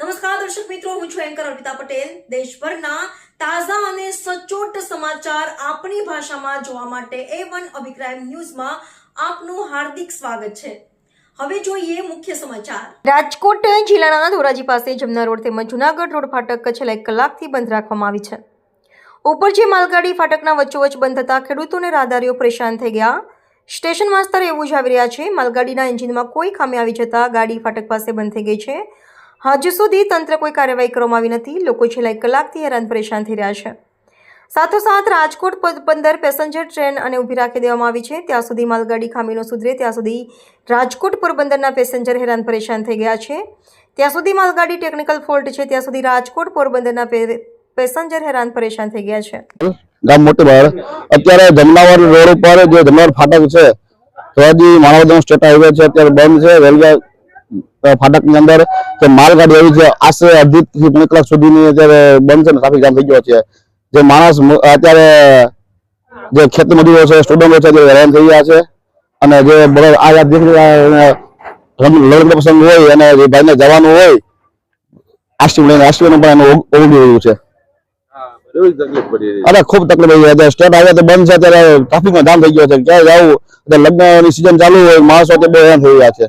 નમસ્કાર, દર્શક મિત્રો, હું છું એન્કર અર્પિતા પટેલ. દેશભરના તાજા અને સચોટ સમાચાર આપણી ભાષામાં જોવા માટે એ વન અભિપ્રાય ન્યૂઝમાં આપનું હાર્દિક સ્વાગત છે. હવે જોઈએ મુખ્ય સમાચાર. રાજકોટ જિલ્લાના ધોરાજી પાસે જમના રોડ તેમજ જુનાગઢ રોડ ફાટક છેલ્લા એક કલાકથી બંધ રાખવામાં આવી છે. ઉપરજી માલગાડી ફાટકના વચ્ચોવચ્ચ બંધ થતાં ખેડૂતોને રાહદારીઓ પરેશાન થઈ ગયા. સ્ટેશન માસ્તર એવું જ આવી રહ્યા છે. માલગાડીના એન્જિનમાં કોઈ ખામી આવી જતા ગાડી ફાટક પાસે બંધ થઈ ગઈ છે. હજુ સુધી તંત્ર કોઈ કાર્યવાહી કરવામાં આવી નથી. લોકો છેલ્લા કલાકથી હેરાન પરેશાન થઈ રહ્યા છે. સાથોસાથ રાજકોટ પંદર પેસેન્જર ટ્રેન અને ઊભી રાખી દેવામાં આવી છે. ત્યાં સુધી માલગાડી ખામીનો સુધરે ત્યાં સુધી રાજકોટ પોરબંદરના પેસેન્જર હેરાન પરેશાન થઈ ગયા છે. ત્યાં સુધી માલગાડી ટેકનિકલ ફોલ્ટ છે. ત્યાં સુધી રાજકોટ પોરબંદરના પેસેન્જર હેરાન પરેશાન થઈ ગયા છે. ગામ મોટી બહાર અત્યારે જમનાવર રોડ ઉપર જે જમનાવર ફાટક છે તો હજી માનવદન સ્ટેટ હાઈવે છે, અત્યારે બંધ છે. રેલવે ફાટકની અંદર જે માલગાડી આવી છે. આશરે અડધી થી પોણી કલાક સુધીની અત્યારે બંધ છે ને ટ્રાફિક જામ થઈ ગયો છે. જે માણસ અત્યારે જે ખેત મજૂરો છે સ્ટુડન્ટો છે જે હેરાન થઈ ગયા છે. અને જે બરાબર આ યાદ લગ્ન પ્રસંગ હોય અને જે ભાઈને જવાનું હોય આશ્રમ લઈને આશ્રમ પણ એનું ઓગળી રહ્યું છે. પડી અરે ખૂબ તકલીફ છે. સ્ટેટ હાઈવે તો બંધ છે અત્યારે ટ્રાફિકમાં જામ થઈ ગયો છે. ક્યાંય જવું લગ્નની સિઝન ચાલુ હોય માણસો બહુ હેરાન થઈ રહ્યા છે.